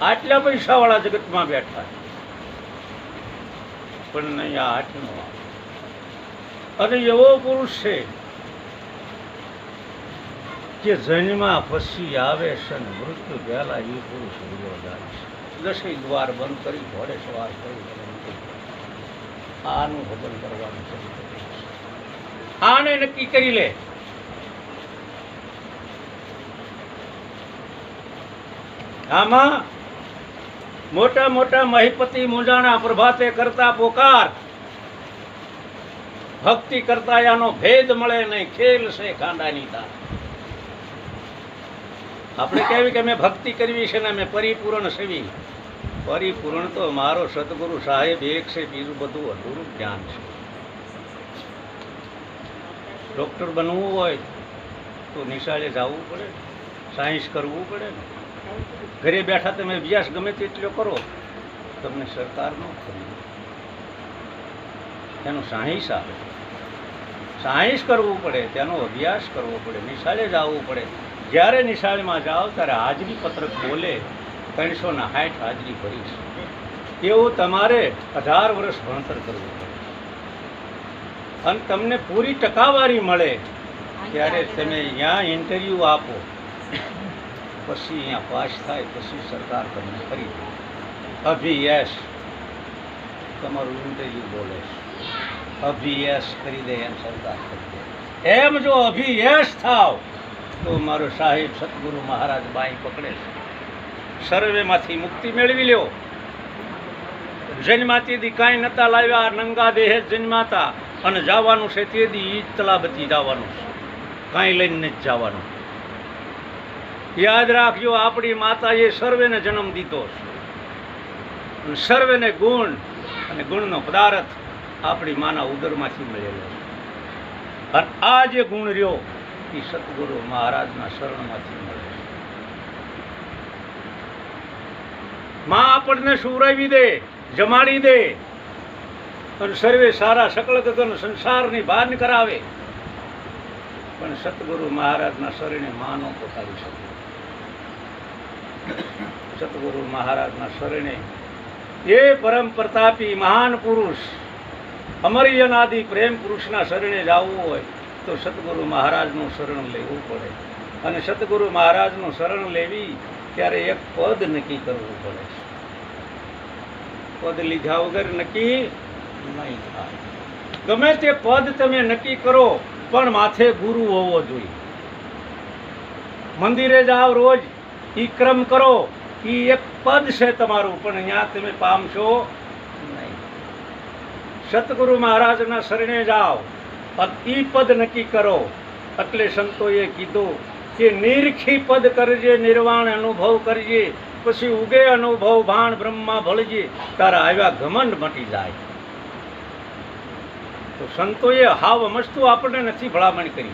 આટલા પૈસા વાળા જગતમાં બેઠા પણ નહીં, આ આઠનો અને એવો પુરુષ છે કે જન્મા પછી આવે છે ને મૃત્યુ પહેલા એ પુરુષ ઉડ્યો જાય દ્વાર બંધ કરી, ઘોડે સવાર કરી. આનું ભજન કરવાનું આને નક્કી કરી લે. આમાં મોટા મોટા મહિપતિ મુંજાણા પ્રભાતે કરતા પોકાર. ભક્તિ કરતા આનો ભેદ મળે નહીં, ખેલ છે કાંડાની તાર. આપણે કહેવી કે મેં ભક્તિ કરવી છે ને મેં પરિપૂર્ણ સેવી. પરિપૂર્ણ તો મારો સદગુરુ સાહેબ એક છે, બીજું બધું અધૂરું જ્ઞાન છે. ડૉક્ટર બનવું હોય તો નિશાળે જવું પડે, સાયન્સ કરવું પડે ને. ઘરે બેઠા તમે અભ્યાસ ગમે તેટલો કરો, તમને સરકાર ન ખરીદે એનું સાયન્સ આવે સાયન્સ કરવું પડે, તેનો અભ્યાસ કરવો પડે, નિશાળે જવું પડે. જ્યારે નિશાળમાં જાઓ, ત્યારે હાજરી પત્રક બોલે, ત્રણસો ના સાઠ હાજરી ભરીશ. એવું તમારે અઢાર વર્ષ ભણતર કરવું પડે. અને તમને પૂરી ટકાવારી મળે, ત્યારે તમે ત્યાં ઇન્ટરવ્યૂ આપો. પછી અહીંયા પાસ થાય પછી સરકાર તમને ખરીદે અભિયશ તમારું ઇન્ટરવ્યૂ બોલે અભિયશ કરી દે એમ સરકાર ખરીદે એમ જો અભિયશ થાવ, તો મારો સાહેબ સદગુરુ મહારાજ બાઈ પકડે છે. સર્વેમાંથી મુક્તિ મેળવી લ્યો. જન્માતી કાંઈ નતા લાવ્યા નંગા દેહે જન્માતા. અને જવાનું છે તે દી ઈજ તલાબતી જવાનું છે. કાંઈ લઈને જ જવાનું. યાદ રાખજો, આપણી માતાએ સર્વેને જન્મ દીધો સર્વેને ગુણ અને ગુણનો પદાર્થ આપણી માના ઉદરમાંથી મળેલો છે. અને આ જે ગુણ રહ્યો, એ સદગુરુ મહારાજના શરણમાંથી મળે છે. માં આપણને સુવરાવી દે, જમાડી દે, અને સર્વે સારા સકળ ગગન સંસારની ભાન કરાવે. પણ સતગુરુ મહારાજના શરણે માનો પોતાવી શકે. સતગુરુ મહારાજના શરણે એ પરમ પ્રતાપી મહાન પુરુષ, અમરી પ્રેમ પુરુષના શરણે જવું હોય તો સતગુરુ મહારાજનું શરણ લેવું પડે. અને સતગુરુ મહારાજનું શરણ લેવી ત્યારે એક પદ નક્કી કરવું પડે. પદ લીધા વગર નક્કી નહીં થાય. ગમે તે પદ તમે નક્કી કરો, પણ માથે ગુરુ હોવો જોઈએ. મંદિરે જાઓ રોજ ઈ ક્રમ કરો. એ એક પદ છે તમારું, પણ અહીંયા તમે પામશો નહીં. સતગુરુ મહારાજના શરણે જાઓ. એ પદ નક્કી કરો. એટલે સંતોએ કીધું કે નિરખી પદ કરજે, નિર્વાણ અનુભવ કરજે, પછી ઉગે અનુભવ, ભાણ બ્રહ્મા ભળજે, તારા આવ્યા ઘમંડ મટી જાય. તો સંતોએ હાવ મસ્તુ આપણને નથી ભલામણ કરી.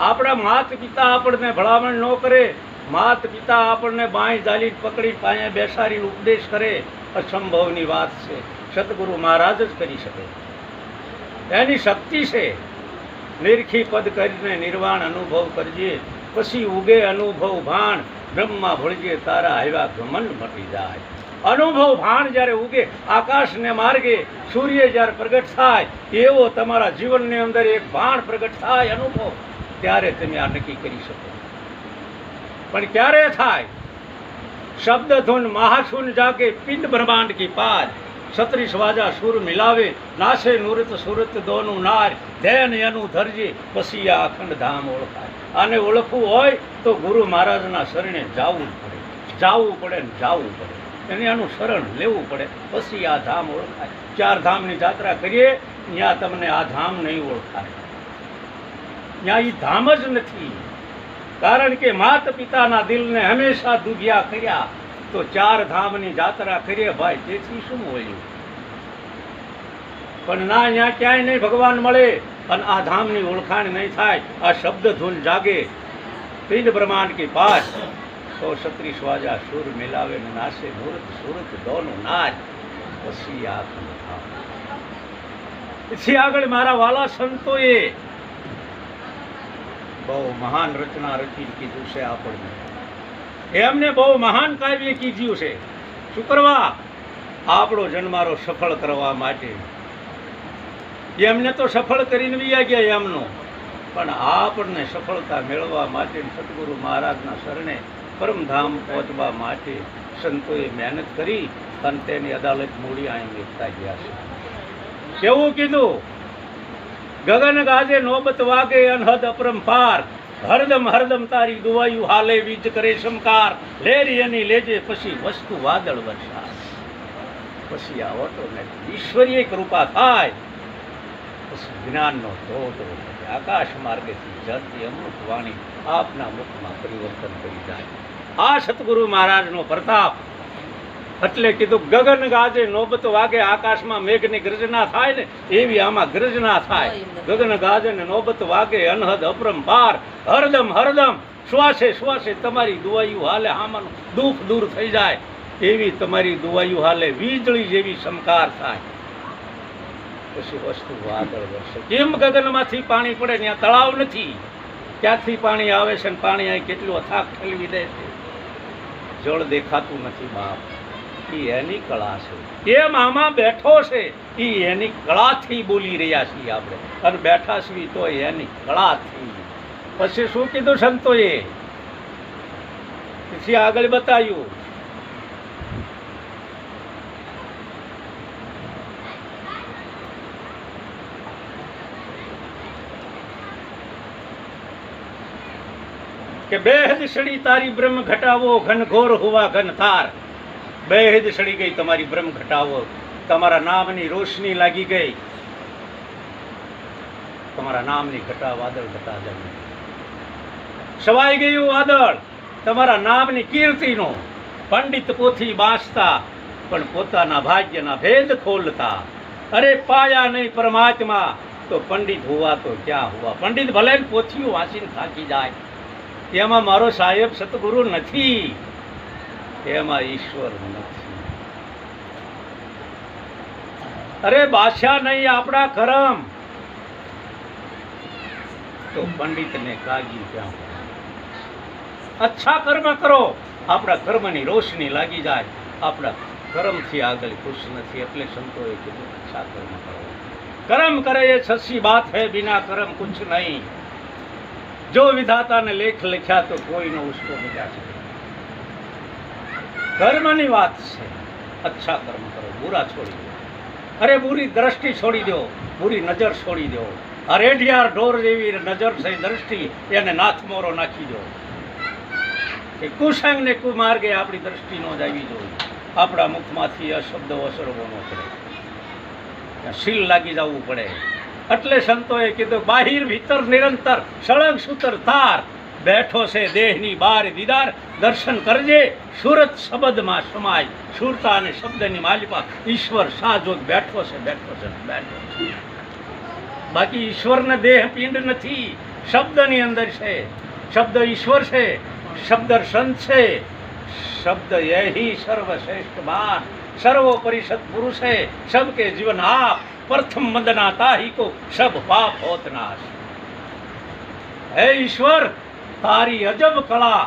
આપણા માત પિતા આપણને ભલામણ ન કરે માત પિતા આપણને બાંય જાલી પકડી પાસે બેસાડી ઉપદેશ કરે અસંભવની વાત છે. સદગુરુ મહારાજ જ કરી શકે. એની શક્તિ છે. નિરખી પદ કરીને નિર્વાણ અનુભવ કરજે, પછી ઉગે અનુભવ ભાણ બ્રહ્મા ભળજે, તારા આવ્યા ઘમંડ મટી જાય. અનુભવ ભાણ જ્યારે ઉગે, આકાશને માર્ગે, સૂર્ય જ્યારે પ્રગટ થાય, એવો તમારા જીવનની અંદર એક ભાણ પ્રગટ થાય અનુભવ. ત્યારે તમે આ નક્કી કરી શકો. પણ ક્યારે થાય શબ્દ ધૂન મહાસુન જાગે, પિંડ બ્રહ્માંડ કી પાર. છત્રીસ વાજા સુર મિલાવે નાશે નુરત સુરત દોનું નાર. ધૈન એનું ધરજી, પછી આ અખંડ ધામ ઓળખાય. આને ઓળખવું હોય તો ગુરુ મહારાજના શરણે જવું પડે. જાવું પડે ને જવું પડે. એને આનું શરણ લેવું પડે, પછી આ ધામ ઓળખાય. ચાર ધામની જાત્રા કરીએ ત્યાં તમને આ ધામ નહીં ઓળખાય. ત્યાં એ ધામ જ નથી કારણ કે માત પિતાના દિલને હંમેશા દુભિયા કર્યા તો ચાર ધામની જાત્રા કરીએ ભાઈ તેથી શું મળ્યું પણ ના ત્યાં ક્યાંય નહીં ભગવાન મળે અને આ ધામની ઓળખાણ નહીં થાય આ શબ્દ ધૂન જાગે પિંડ બ્રહ્માંડ કી પાસ તો છત્રીસ વાજા સુર મિલાવે ને નાશે મૂર્ત સુરત દોનું નાચ પછી આ ધામ. પછી આગળ મારા વાલા સંતોએ બહુ મહાન રચના રચી કીધું છે આપણને. એમને બહુ મહાન કાવ્ય કીધું છે. શું કરવા આપણો જન્મારો સફળ કરવા માટે. એમને તો સફળ કરીને બી ગયા એમનો. પણ આપણને સફળતા મેળવવા માટે સદગુરુ મહારાજના શરણે પરમધામ પહોંચવા માટે સંતોએ મહેનત કરી અને તેની અદાલત મૂડી અહીં વેચતા ગયા છે. કેવું કીધું? ગગન ગાજે નોબત વાગે અનહદ અપરંપાર. હરદમ હરદમ તારી દુવાયું હાલે વીજ કરે શમકાર લેરી એની લેજે પછી વસ્તુ વાદળ વરસાદ પછી આ ઓટોમેટિક ઈશ્વરીય કૃપા થાય. પછી જ્ઞાનનો ધોધ. આકાશ માર્ગેથી જતી અમૃત વાણી આપના મુખમાં પરિવર્તન કરી જાય. આ સતગુરુ મહારાજનો પ્રતાપ એટલે કીધું ગગન ગાજે નોબત વાગે આકાશમાં મેઘની ગર્જના થાય ને એવી આમાં ગર્જના થાય. ગગન ગાજે ને નોબત વાગે અનહદ અપરંપાર હરદમ હરદમ શ્વાસે શ્વાસે તમારી દુવાયું હાલે આમાંનું દુઃખ દૂર થઈ જાય. એવી તમારી દુવાયું હાલે વીજળી જેવી સમકાર થાય. પછી વસ્તુ વાદળ વરસે કેમ ગગનમાંથી પાણી પડે? ત્યાં તળાવ નથી. ક્યાંથી પાણી આવે છે ને પાણી અહીં કેટલું અથાક ઠલવી દે છે? જળ દેખાતું નથી બાપ. એની કળા છે. એ મામા બેઠો છે એ એની કળાથી બોલી રહ્યા છીએ આપણે. અને બેઠા છીએ તો એની કળાથી. પછી શું કીધું સંતોએ? પછી આગળ બતાવ્યું. કે બેહદ સડી તારી બ્રહ્મ ઘટાવો, ઘનઘોર હોવા ઘન તાર બેહદ સડી ગઈ તમારી બ્રહ્મ ઘટાવો. તમારા નામની રોશની લાગી ગઈ. તમારા નામની ઘટા વાદળ ઘટા જમી. સવાઈ ગયું વાદળ તમારા નામની કીર્તિનો પંડિત પોથી બાંચતા પણ પોતાના ભાગ્યના ભેદ ખોલતા. અરે પાયા નહીં પરમાત્મા, તો પંડિત હોવા તો ક્યાં હોવા? પંડિત ભલે પોથીઓ વાંચીને થાકી જાય. એમાં મારો સાહેબ સતગુરુ નથી. એમાં ઈશ્વર નથી. અરે, બાદશાહ નહીં, આપણા કરમ તો પંડિતને કાગી ક્યાં અચ્છા કર્મ કરો. આપણા કર્મની રોશની લાગી જાય. આપણા કર્મથી આગળ ખુશ નથી, એટલે સંતોએ કીધું, અચ્છા કર્મ કરો. કર્મ કરે એ સચ્ચી બાત હે, બિના કર્મ કુછ નહીં. જો વિધાતાને લેખ લખ્યા તો કોઈનો ઉસકો મજા છે. કર્મની વાત છે. અચ્છા કર્મ કરો, બુરા છોડી દો. અરે બુરી દ્રષ્ટિ છોડી દો, બુરી નજર છોડી દો. આ રેઢિયાર ઢોર જેવી નજર છે દ્રષ્ટિ, એને નાથ મોરો નાખી દો. કે કુસંગ ને કુમાર્ગે આપણી દ્રષ્ટિ જ જાવી જોઈએ. આપણા મુખમાંથી અશબ્દ અસરવો ન પડે. શીલ લાગી જવું પડે. એટલે સંતોએ કીધું, બાહિર ભીતર નિરંતર, સળંગ સૂતર તાર બેઠો છે દેહની બાર દીદાર દર્શન કરજે સુરત શબ્દમાં સમાય સુરતા અને શબ્દની માલિપા ઈશ્વર સાજોગ બેઠો છે બેઠો છે બેઠો છે બાકી ઈશ્વરને દેહ પિંડ નથી શબ્દની અંદર છે શબ્દ ઈશ્વર છે શબ્દ સંત છે શબ્દ યહી સર્વશ્રેષ્ઠ બાર સર્વોપરી સત્પુરુષ है सबके जीवन आप प्रथम मदना ताही को सब पाप होत नाश હે ઈશ્વર તારી અજબ કળા.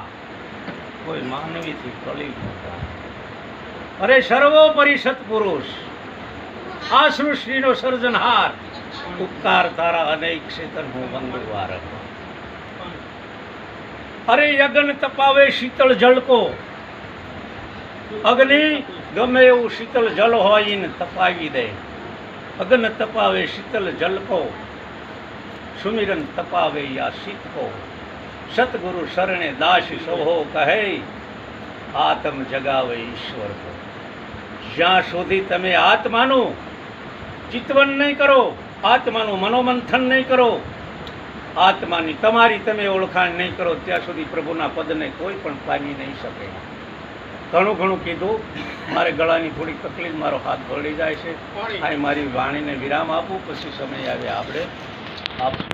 કોઈ માનવીથી કળી ન અરે સર્વોપરી સત્પુરુષ આ સૃષ્ટિનો સર્જનહાર, ઉપકાર તારા અનેક ક્ષેત્ર હું મંગળવાર અરે યજ્ઞ તપાવે શીતળ જળકો. અગ્નિ ગમે એવું શીતળ જળ હોય એને તપાવી દે. અગ્ન તપાવે શીતળ જલકો સુમિરન તપાવે યા શીતકો. સતગુરુ શરણે દાસ સોહો કહે આત્મ જગાવે ઈશ્વર જ્યાં સુધી તમે આત્માનું ચિતવન નહીં કરો આત્માનું મનોમંથન નહીં કરો આત્માની તમારી તમે ઓળખાણ નહીં કરો ત્યાં સુધી પ્રભુના પદને કોઈ પણ પામી નહીં શકે. ઘણું ઘણું કીધું મારે ગળાની થોડી તકલીફ મારો હાથ ભળી જાય છે. આ મારી વાણીને વિરામ આપું પછી સમય આવે આપણે આપશું.